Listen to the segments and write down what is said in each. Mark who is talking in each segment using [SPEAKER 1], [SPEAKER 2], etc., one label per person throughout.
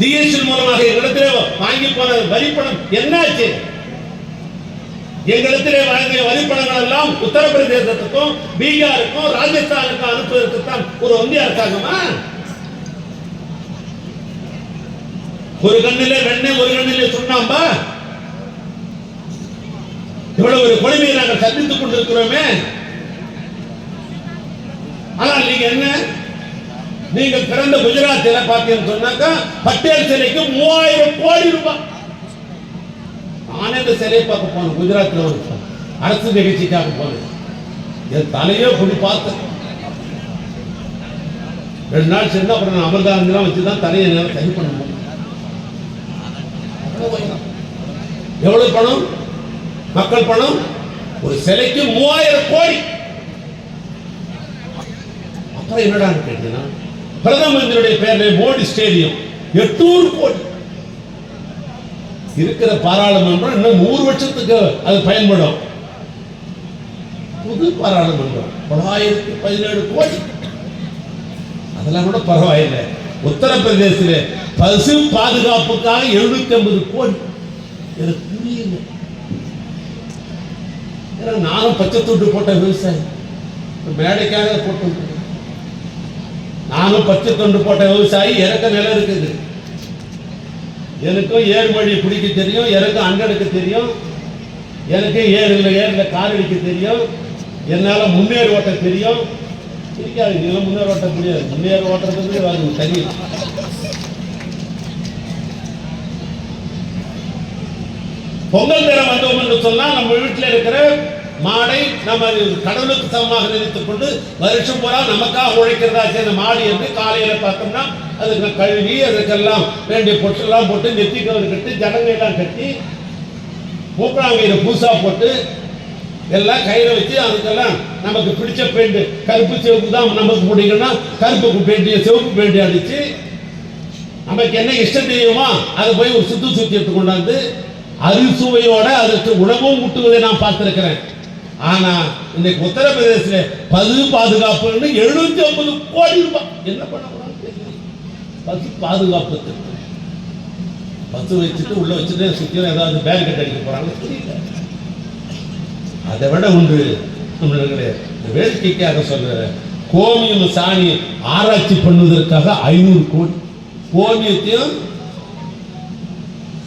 [SPEAKER 1] GST மூலமாக எங்களிடத்திலே வாங்கி போன வரிப்பணம் என்னாச்சு? எங்களிடத்திலே வாங்கிய வரிப்பணங்கள் எல்லாம் உத்தரப்பிரதேசத்துக்கும் பீகாருக்கும் ராஜஸ்தானுக்கும் அனுப்புவதற்கு தான் ஒரு ஒன்றிய அரசாங்கமா? ஒரு கண்ணிலே வெண்ணெய் ஒரு கண்ணிலே சுண்ணாம்பா? இவ்வளவு ஒரு கொடுமையை நாங்கள் சந்தித்துக் கொண்டிருக்கிறோமே. ஆனால் நீங்க என்ன? நீங்கள் பிறந்த குஜராத்தில் பார்த்தீங்கன்னு சொன்னாக்கா பட்டேல் சிலைக்கு மூவாயிரம் கோடி ரூபாய். நானே இந்த சிலையை பார்க்க போனேன் குஜராத்தில் ஒரு அரசு நிகழ்ச்சிக்காக போனேன். என் தலையோ கொண்டு பார்த்தேன். ரெண்டு நாள் சேர்ந்து அப்புறம் நான் அமிர்தானந்தெல்லாம் வச்சு தான் தலையை என்னால் சரி பண்ண முடியும். எவ்வளவு பணம்? மக்கள் பணம்? ஒரு சிலைக்கு மூவாயிரம் கோடி. அப்புறம் என்னடா கேட்டீங்கன்னா பிரதம மந்திரியுடைய பேர்ல மோடி ஸ்டேடியம். எட்டூறு கோடி. இருக்கிற பாராளுமன்றம் இன்னும் நூறு வருஷத்துக்கு அது பயன்படும். புது பாராளுமன்றம். தொள்ளாயிரத்தி பதினேழு கோடி. அதெல்லாம் கூட பரவாயில்லை. உத்தரப்பிரதேசத்தில் பசு பாதுகாப்புக்காக எழுநூத்தி ஐம்பது கோடி. எனக்கு புரியல. ஏன்னா நானும் பச்சை துண்டு போட்ட விவசாயி. மேடைக்காக போட்டு நானும் பச்சை தொண்டு போட்ட விவசாயி இறக்க நிலம் இருக்குது. எனக்கும் ஏர்மொழி பிடிக்க தெரியும் எனக்கும் அங்கடுக்க தெரியும் எனக்கு ஏரில் ஏரில் கார் அடிக்க தெரியும் என்னால் முன்னேறி ஓட்ட தெரியும். இருக்காது நீங்களும் முன்னேறி ஓட்ட முடியாது. முன்னேறி ஓட்டுறதுக்கு அது தனி பொங்கல் தினம் வந்தோம் என்று சொன்னால் நம்ம வீட்டில் இருக்கிற மாடை நம்ம கடவுளுக்கு சமமாக நினைத்துக் கொண்டு வருஷம் பூரா நமக்காக உழைக்கிறதா சேர்ந்த மாடு என்று காலையில பார்த்தோம்னா அதுக்கு கழுவி அதுக்கெல்லாம் வேண்டிய பொட்டெல்லாம் போட்டு நெத்தி கவர் கட்டி ஜனங்கெல்லாம் கட்டி மூப்பனாங்கையில பூசா போட்டு எல்லாம் கையில வச்சு அதுக்கெல்லாம் நமக்கு பிடிச்ச பெயிண்ட் கருப்பு சிவப்பு தான் நமக்கு பிடிக்கும்னா கருப்பு பெயிண்ட் சிவப்பு பெயிண்ட் அடிச்சு நமக்கு என்ன இஷ்டம் தெரியுமா? அதை போய் ஒரு சுத்து சுத்தி எடுத்து கொண்டாந்து அறுசுவையோட அதற்கு உணவும் ஊட்டுவதை நான் பார்த்திருக்கிறேன். ஆனா இன்னைக்கு உத்தரப்பிரதேச பசு பாதுகாப்புன்னு எழுநூத்தி ஐம்பது கோடி ரூபாய். என்ன பண்ண பசு பாதுகாப்பு திட்டம். பசு வச்சுட்டு உள்ள வச்சுட்டு சுத்தியும் ஏதாவது பேரிகட் அடிக்க போறாங்க தெரியல. அதை விட உண்டு. நம்மளுடைய வேடிக்கைக்காக சொல்ற கோமியம் சாணி ஆராய்ச்சி பண்ணுவதற்காக ஐநூறு கோடி. கோமியத்தையும்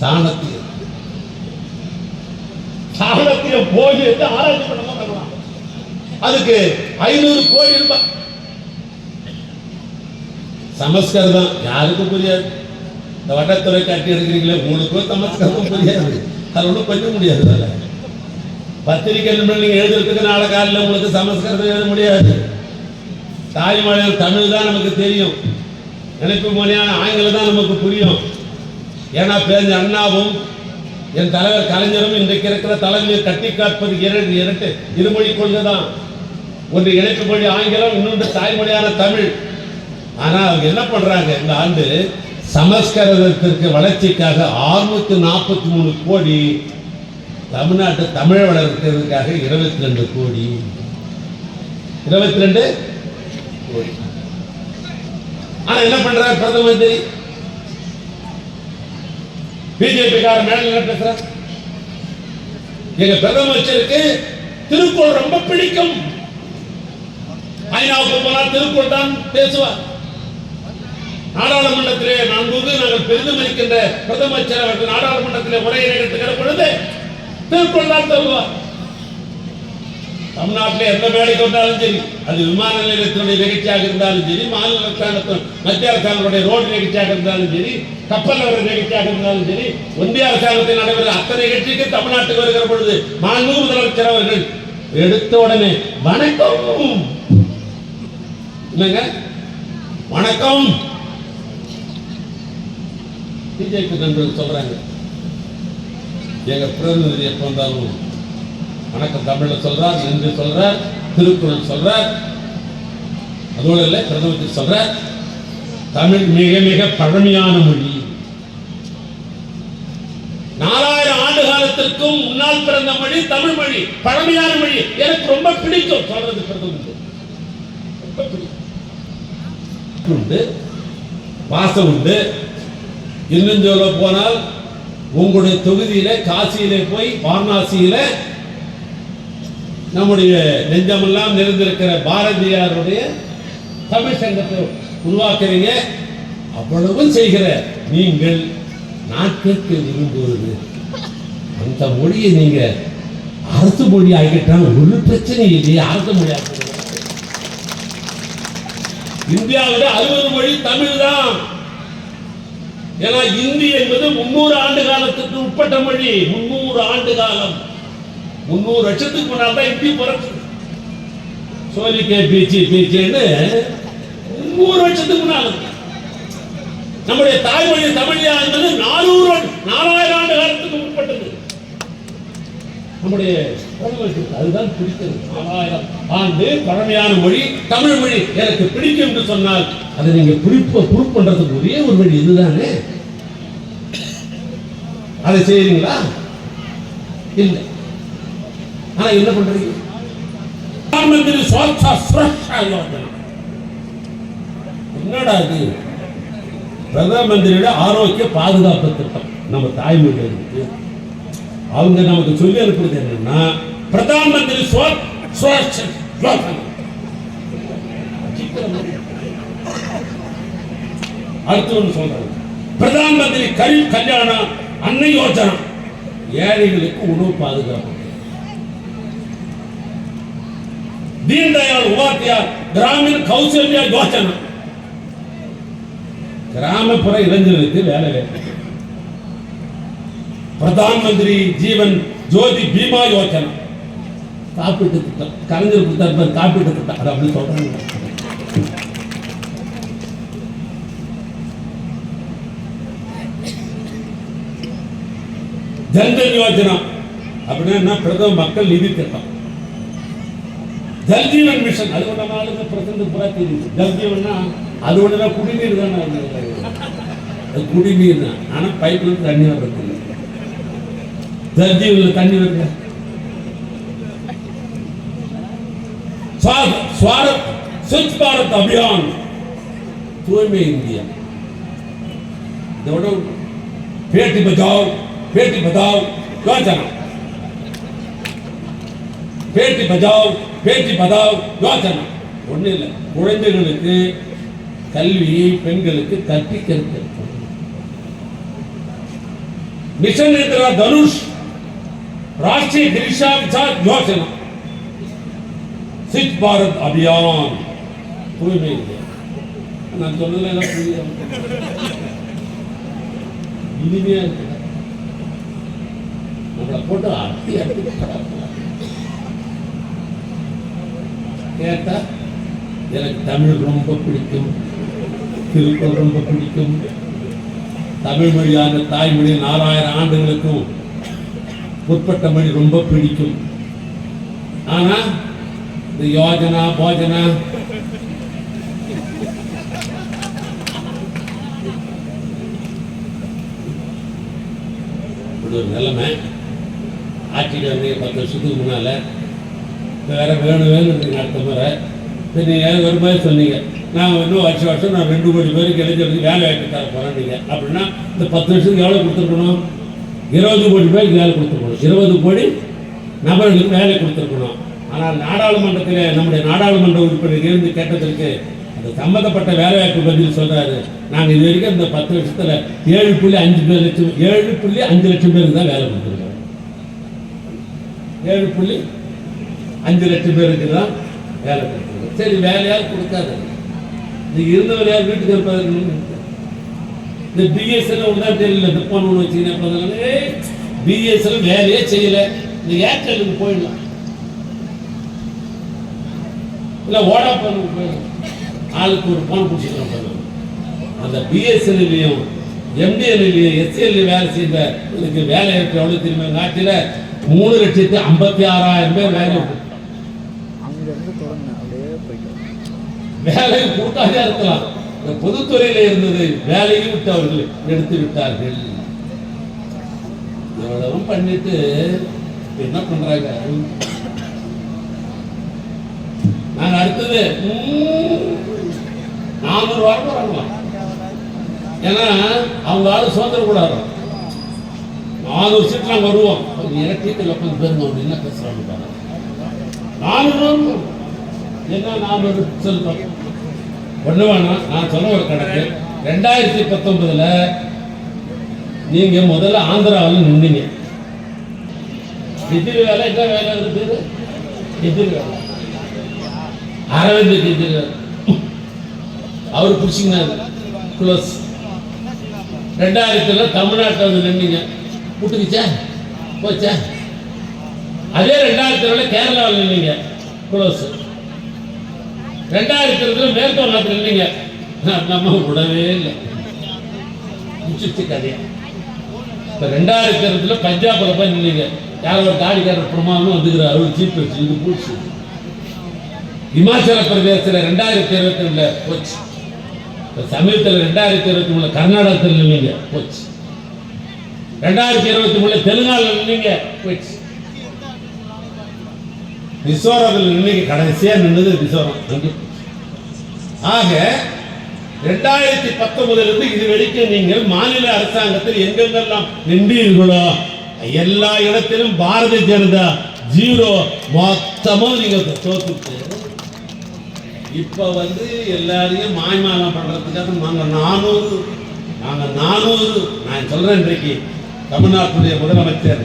[SPEAKER 1] சாணத்தையும் சாகரத்தில போய் என்று ஆராய்ச்சி பண்ண மாட்டாங்களா அதுக்கு ஐநூறு கோடி ரூபாய் சமஸ்கிருதம் யாருக்கும் புரியாது. இந்த வட்டத்துறை கட்டி எடுக்கிறீங்களே உங்களுக்கும் சமஸ்கிருதம் புரியாது. அது ஒன்றும் பண்ண முடியாது அதில் பத்திரிகை நிமிடம் நீங்க எழுதுறதுக்கு நாளை காலையில் உங்களுக்கு சமஸ்கிருதம் எழுத முடியாது. தாய்மொழியில் தமிழ் தான் நமக்கு தெரியும். நினைப்பு மொழியான ஆங்கிலம் தான் நமக்கு புரியும். ஏன்னா பேருந்து அண்ணாவும் என் தலைவர் கலைஞரும் இன்றைக்கு இருக்கிற தலைமையை கட்டி காப்பது இரண்டு இரண்டு. இருமொழி கொள்கை தான் ஒன்று இணைப்பு மொழி ஆங்கிலம் இன்னொன்று தாய்மொழியான தமிழ். ஆனால் அவங்க என்ன பண்றாங்க இந்த ஆண்டு? சமஸ்கிருதத்திற்கு வளர்ச்சிக்காக 643 நாற்பத்தி மூணு கோடி தமிழ்நாட்டு தமிழ் வளர்க்கிறதுக்காக இருபத்தி ரெண்டு கோடி. இருபத்தி ரெண்டு கோடி. ஆனால் என்ன பண்றாரு பிரதம மந்திரி? பிஜேபி கார மேல என்ன பேசுற எங்க பிரதமருக்கு திருக்குறள் ரொம்ப பிடிக்கும். ஐநாவுக்கு போனால் திருக்குறள் தான் பேசுவார். நாடாளுமன்றத்திலே நான்கு நாங்கள் பெரிதுமதிக்கின்ற பிரதமர் அவர்கள் நாடாளுமன்றத்திலே உரையை எடுத்துக்கிற பொழுது திருக்குறள் தான் சொல்லுவார். தமிழ்நாட்டில் எந்த வேலைக்கு வந்தாலும் சரி அது விமான நிலையத்தினுடைய நிகழ்ச்சியாக இருந்தாலும் சரி மாநில அரசாங்கத்தின் மத்திய அரசாங்கத்துடைய ரோடு நிகழ்ச்சியாக இருந்தாலும் சரி கப்பல் வர நிகழ்ச்சியாக இருந்தாலும் சரி ஒன்றிய அரசாங்கத்தில் நடைபெறும் அத்தனை நிகழ்ச்சிக்கு தமிழ்நாட்டுக்கு வருகிற பொழுது மாண்பு முதலமைச்சர் அவர்கள் எடுத்த உடனே வணக்கம்! இல்லைங்க வணக்கம்! பிஜேபி நண்பர்கள் சொல்றாங்க. எங்க பிரதிநிதி எப்ப வந்தாலும் வணக்கம். தமிழ்ல சொல்றார் என்று சொல்றார் திருக்குறள் சொல்றார். அதோடு இல்லை பிரதமத்தில் சொல்றார் தமிழ் மிக மிக பழமையான மொழி. நாலாயிரம் ஆண்டு காலத்திற்கும் முன்னால் பிறந்த மொழி தமிழ் மொழி பழமையான மொழி. எனக்கு ரொம்ப பிடிக்கும் சொல்றது பிரதமர் ரொம்ப பிடிக்கும். உண்டு வாசம் உண்டு. இன்னும் சொல்ல போனால் உங்களுடைய தொகுதியில காசியிலே போய் வாரணாசியில நம்முடைய நெஞ்சமெல்லாம் நிறைந்திருக்கிற பாரதியாருடைய தமிழ் சங்கத்தை உருவாக்குறீங்க. அவ்வளவும் செய்கிற நீங்கள் நான் கேட்க விரும்புவது. அந்த மொழியை நீங்க அரசு மொழி ஆகிட்டால் ஒரு பிரச்சனை இல்லையே அரசு மொழி இந்தியாவிட அறுபது மொழி தமிழ் தான். ஏன்னா இந்தி என்பது முன்னூறு ஆண்டு காலத்துக்கு உட்பட்ட மொழி முன்னூறு ஆண்டு காலம். முன்னூறு வருஷத்துக்கு முன்னால் தான் இந்தி பிறகு சோலிக்கே பீச்சு பீச்சுன்னு முன்னூறு வருஷத்துக்கு முன்னால். நம்முடைய தாய்மொழி தமிழியா இருந்தது நானூறு நாலாயிரம் ஆண்டு காலத்துக்கு உட்பட்டது நம்முடைய அதுதான் பிடித்தது. நாலாயிரம் ஆண்டு பழமையான மொழி தமிழ் மொழி எனக்கு பிடிக்கும் என்று சொன்னால் அதை நீங்க குறிப்ப ப்ரூவ் பண்றதுக்கு ஒரே ஒரு வழி இதுதானே? அதை செய்யறீங்களா இல்லை. ஆனா என்ன பண்றீங்க பிரதமந்திரி சுவாட்சா சுரக்ஷா யோஜனா என்னடா இது? பிரதம மந்திரியோட ஆரோக்கிய பாதுகாப்பு திட்டம். நம்ம தாய்மொழி இருக்கு. அவங்க நமக்கு சொல்லி அனுப்புறது என்னன்னா பிரதான் மந்திரி அடுத்து ஒன்று சொல்றாங்க பிரதான் மந்திரி கல் கல்யாணம் அன்னை யோஜனா. ஏழைகளுக்கு உணவு பாதுகாப்பு. ದೀನ್ ದಯಾಳ್ கிராமின் கௌசல்யா ಕೌಶಲ್ಯ கிராமப்புற இளைஞர்களுக்கு வேலை பிரதான் மந்திரி ஜீவன் ஜோதி பீமா யோஜனா காப்பீட்டு திட்டம் கலைஞர் கொடுத்தார் காப்பீட்டு திட்டம் அது அப்படி சொல்றாங்க ஜன்தன் யோஜனா அப்படின்னா பிரதம மக்கள் நிதி திட்டம் ஜல்ஜீவன் மிஷன். அது ஒன்று நாளுக்கு பிரசண்ட் பூரா தெரியுது ஜல் அது ஒன்று குடிநீர் தானே அது. குடிநீர் தான் ஆனால் பைப்ல இருந்து தண்ணி வர்றது இல்லை. தண்ணி வருது ஸ்வா- ஸ்வாரத் ஸ்வச் பாரத் அபியான். தூய்மை இந்தியா. இதோட பேட்டி பச்சாவ் பேட்டி பச்சாவ் யோஜனா பேட்டி பஜாவ் பேட்டி பதாவ் யோஜனா. ஒன்றும் இல்லை. குழந்தைகளுக்கு கல்வியை பெண்களுக்கு கற்பிக்கிறது மிஷன் இருக்கிற தனுஷ் ராஷ்டிரிய கிரிஷா விசார் யோஜனா. சித் பாரத் அபியான். தூய்மை நான் சொல்லலை எல்லாம் இனிமையா இருக்கு? நம்மளை போட்டு அட்டி அட்டி கேட்டால் எனக்கு தமிழ் ரொம்ப பிடிக்கும் திருக்குறள் ரொம்ப பிடிக்கும். தமிழ் மொழியான தாய்மொழி நாலாயிரம் ஆண்டுகளுக்கும் முற்பட்ட மொழி ரொம்ப பிடிக்கும். ஆனால் இந்த யோஜனா போஜனா ஒரு நிலைமை. ஆட்சி பத்து வருஷத்துக்கு முன்னால வேற வேணும் வேணும் அடுத்த முறை சரி நீங்கள் ஒரு மாதிரி சொன்னீங்க. நான் இன்னும் வருஷம் வருஷம் நான் ரெண்டு கோடி பேருக்கு இளைஞருக்கு வேலை வாய்ப்பு தர போகிறேன் நீங்கள் அப்படின்னா இந்த பத்து வருஷத்துக்கு எவ்வளோ கொடுத்துருக்கணும்? இருபது கோடி பேருக்கு வேலை கொடுத்துருக்கணும். இருபது கோடி நபர்களுக்கு வேலை கொடுத்துருக்கணும். ஆனால் நாடாளுமன்றத்தில் நம்முடைய நாடாளுமன்ற உறுப்பினர் இருந்து கேட்டதற்கு அந்த சம்மந்தப்பட்ட வேலைவாய்ப்பு பதில் சொல்கிறாரு நாங்கள் இது வரைக்கும் இந்த பத்து வருஷத்தில் ஏழு புள்ளி அஞ்சு பேர் லட்சம் ஏழு புள்ளி அஞ்சு லட்சம் பேருக்கு தான் வேலை கொடுத்துருக்கோம். ஏழு புள்ளி அஞ்சு லட்சம் பேருக்கு தான் வேலை கொடுத்துருக்கோம் சரி வேலையால் கொடுக்காது? நீ இருந்தவர் யார் வீட்டுக்கு இருப்பாருன்னு இந்த பிஎஸ்எல் ஒன்றா தெரியல. இந்த போன் ஒன்று வச்சுக்கினே பிஎஸ்எல் வேலையே செய்யல. இந்த ஏர்டெல்லுக்கு போயிடலாம். இல்லை ஓடாப்பனுக்கு போயிடலாம். ஆளுக்கு ஒரு போன் பிடிச்சிக்கலாம் அந்த பிஎஸ்எல்லையும் எம்டிஎல்லையும் எஸ்எல்லையும் வேலை செய்த இதுக்கு வேலை எவ்வளோ தெரியுமா? நாட்டில் மூணு லட்சத்தி ஐம்பத்தி ஆறாயிரம் பேர் வேலை இருக்கு.
[SPEAKER 2] அங்கிருந்து தொடங்க அப்படியே போயிட்டு
[SPEAKER 1] வேலை கொடுக்காதே இருக்கலாம். இந்த பொதுத்துறையில இருந்தது வேலையை விட்டு அவர்கள் எடுத்து விட்டார்கள். எவ்வளவும் பண்ணிட்டு என்ன பண்றாங்க? நாங்க அடுத்தது நானூறு வாரம் வராங்களா ஏன்னா அவங்க ஆளு சுதந்திரம் கூட நானூறு சீட் நாங்கள் வருவோம். இரட்டீட்டில் உட்காந்து பேருந்து என்ன பேசுறாங்க நானூறு என்ன நானூறு சொல்லுங்க ஒன்று வேணாம். நான் சொல்ல ஒரு கணக்கு. ரெண்டாயிரத்தி பத்தொன்பதுல நீங்க முதல்ல ஆந்திராவில் நின்னீங்க. எதிர் வேலை என்ன வேலை இருக்குது எதிர் வேலை. அரவிந்த் கெஜ்ரிவால் அவர் பிடிச்சிங்கனாரு க்ளோஸ் ரெண்டாயிரத்துல தமிழ்நாட்டில் வந்து நின்னீங்க. விட்டுக்குச்சா போச்சா? அதே ரெண்டாயிரத்துல கேரளாவில் நின்னீங்க. க்ளோஸ் ரெண்டாயிரத்தி இருபதுல மேற்கோள் வங்கத்தில் நின்னீங்க நம்ம விடவே இல்லை. முடிச்சிருச்சு கதையா. இப்போ ரெண்டாயிரத்தி இருபதுல பஞ்சாபில் போய் நின்னீங்க யாரோ ஒரு தாடிக்காரர் பிரமாணம் வந்துக்கிறார். அவர் சீப் வச்சு இது பூச்சு. இமாச்சல பிரதேசத்தில் ரெண்டாயிரத்தி இருபத்தி ரெண்டுல போச்சு. இப்போ சமீபத்தில் ரெண்டாயிரத்தி இருபத்தி மூணு கர்நாடகத்தில் நின்னீங்க போச்சு. ரெண்டாயிரத்தி இருபத்தி மூணுல தெலுங்கானால நின்னீங்க போச்சு. மிசோரத்தில் நின்னீங்க கடைசியாக நின்றது மிசோரம் அங்கே ஆக ரெண்டாயிரத்தி பத்தொன்பதிலிருந்து இது வரைக்கும் நீங்கள் மாநில அரசாங்கத்தில் எங்கெங்கெல்லாம் நின்றீர்களோ எல்லா இடத்திலும் பாரதிய ஜனதா ஜீரோ மொத்தமும் நீங்கள் தோத்துட்டு இப்போ வந்து எல்லாரையும் மாய்மாலம் பண்ணுறதுக்காக நாங்கள் நானூறு நாங்கள் நானூறு நான் சொல்கிறேன் இன்றைக்கு தமிழ்நாட்டுடைய முதலமைச்சர்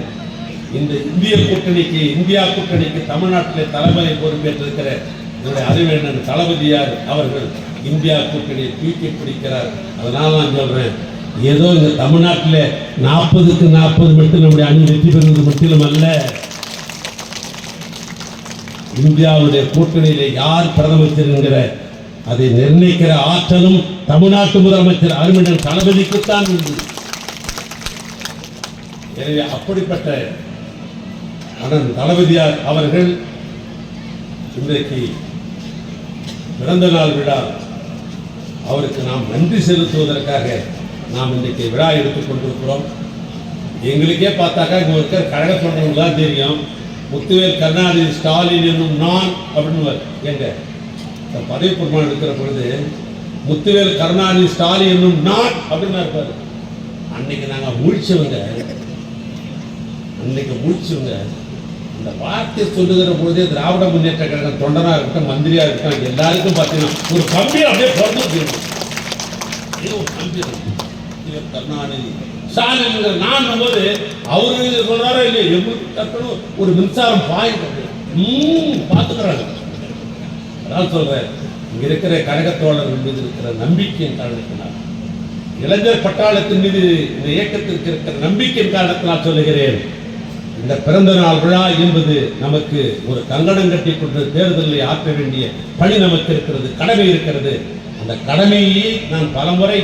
[SPEAKER 1] இந்த இந்திய கூட்டணிக்கு இந்தியா கூட்டணிக்கு தமிழ்நாட்டிலே தலைமை பொறுப்பேற்றிருக்கிற என்னுடைய அறிவேணன் தளபதியார் அவர்கள் இந்தியா கூட்டணியை தூக்கி பிடிக்கிறார். அதனால நான் சொல்கிறேன் ஏதோ இந்த தமிழ்நாட்டில் நாற்பதுக்கு நாற்பது மட்டும் நம்முடைய அணி வெற்றி பெறுவது மட்டும் அல்ல இந்தியாவுடைய கூட்டணியில யார் பிரதமர் என்கிற அதை நிர்ணயிக்கிற ஆற்றலும் தமிழ்நாட்டு முதலமைச்சர் அருமையன் தளபதிக்குத்தான் உண்டு. எனவே அப்படிப்பட்ட அண்ணன் தளபதியார் அவர்கள் இன்றைக்கு பிறந்த நாள் விழா. அவருக்கு நாம் நன்றி செலுத்துவதற்காக நாம் இன்றைக்கு விழா எடுத்துக் கொண்டிருக்கிறோம். எங்களுக்கே பார்த்தாக்கா இங்க இருக்கிற கழக தெரியும். முத்துவேல் கருணாநிதி ஸ்டாலின் என்னும் நான் அப்படின்னு எங்க? பதவி பிரமாணம் எடுக்கிற பொழுது முத்துவேல் கருணாநிதி ஸ்டாலின் என்னும் நான் அப்படின்னு இருப்பார். அன்னைக்கு நாங்கள் முழிச்சவங்க. அன்னைக்கு முழிச்சவங்க. இந்த வார்த்தை சொல்லுகிற பொழுதே திராவிட முன்னேற்ற கழகம் தொண்டனா இருக்கட்டும் மந்திரியா இருக்கட்டும் எல்லாருக்கும் பார்த்தீங்கன்னா ஒரு கம்பி அப்படியே பிறந்து போயிடும். இது ஒரு இவர் கருணாநிதி. ஸ்டாலின் நான் போது அவரு சொல்றாரோ இல்லையா எங்களுக்கு ஒரு மின்சாரம் பாயிண்ட் ம் பார்த்துக்கிறாங்க அதான் சொல்றேன். இங்க இருக்கிற கழகத்தோழர்கள் மீது இருக்கிற நம்பிக்கையின் காரணத்தினால் இளைஞர் பட்டாளத்தின் மீது இந்த இயக்கத்திற்கு இருக்கிற நம்பிக்கையின் காரணத்தினால் சொல்லுகிறேன். இந்த பிறந்த நாள் விழா என்பது நமக்கு ஒரு கங்கடம் கட்டி கொண்டு தேர்தலை ஆற்ற வேண்டிய பணி நமக்கு இருக்கிறது கடமை இருக்கிறது. அந்த கடமையை நான் பலமுறை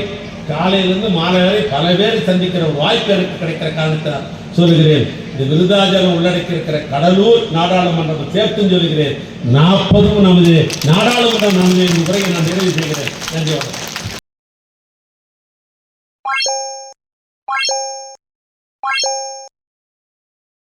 [SPEAKER 1] காலையிலிருந்து மாலை வரை பல பேரை சந்திக்கிற வாய்ப்பு எனக்கு கிடைக்கிற காரணத்தினால் சொல்லுகிறேன். இந்த விருதாச்சலம் உள்ளடக்கி இருக்கிற கடலூர் நாடாளுமன்றம் சேர்த்து சொல்லுகிறேன். நாற்பதும் நமது நாடாளுமன்றம் நமது உரையை நான் நிறைவு செய்கிறேன். நன்றி வணக்கம்.